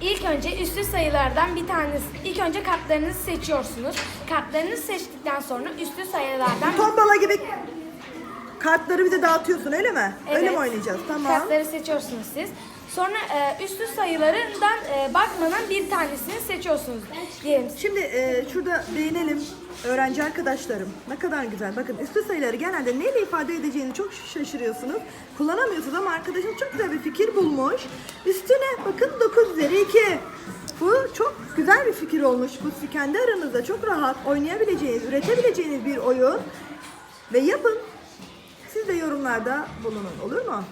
ilk önce üstü sayılardan bir tanesi. İlk önce kartlarınızı seçiyorsunuz. Kartlarınızı seçtikten sonra üstü sayılardan Tombala gibi kartları bir de dağıtıyorsun öyle mi? Öyle Evet. mi oynayacağız? Tamam. Kartları seçiyorsunuz siz. Sonra e, üstü sayılarından e, bakmadan bir tanesini seçiyorsunuz. Diyelim Şimdi e, şurada değinelim öğrenci arkadaşlarım. Ne kadar güzel. Bakın üstü sayıları genelde neyle ifade edeceğini çok şaşırıyorsunuz. Kullanamıyorsunuz ama arkadaşım çok güzel bir fikir bulmuş. Üstüne bakın fikir olmuş. Bu kendi aranızda çok rahat oynayabileceğiniz, üretebileceğiniz bir oyun. Ve yapın. Siz de yorumlarda bulunun olur mu?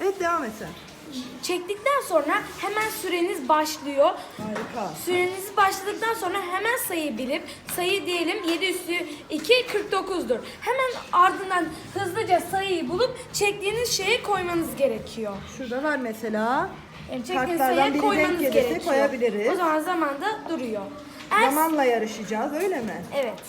Evet devam et sen. çektikten sonra hemen süreniz başlıyor. Harika. Süreniz başladıktan sonra hemen sayı bilip sayı diyelim 7 üstü 2 49'dur. Hemen ardından hızlıca sayıyı bulup çektiğiniz şeye koymanız gerekiyor. Şurada var mesela. Yani çektiğiniz Kartlardan sayıya biri koymanız denk gelirse gerekiyor. koyabiliriz. O zaman zamanda duruyor. Eğer, Zamanla yarışacağız öyle mi? Evet.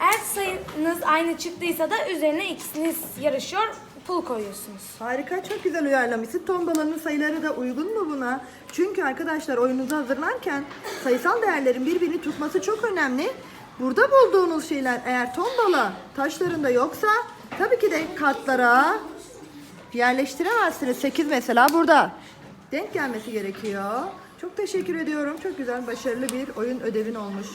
Eğer sayınız aynı çıktıysa da üzerine ikisiniz yarışıyor, pul koyuyorsunuz. Harika çok güzel uyarlamışsın. Tombalanın sayıları da uygun mu buna? Çünkü arkadaşlar oyununuzu hazırlarken sayısal değerlerin birbirini tutması çok önemli. Burada bulduğunuz şeyler eğer tombala taşlarında yoksa tabii ki de kartlara yerleştiremezsiniz. 8 mesela burada. Denk gelmesi gerekiyor. Çok teşekkür ediyorum. Çok güzel, başarılı bir oyun ödevin olmuş.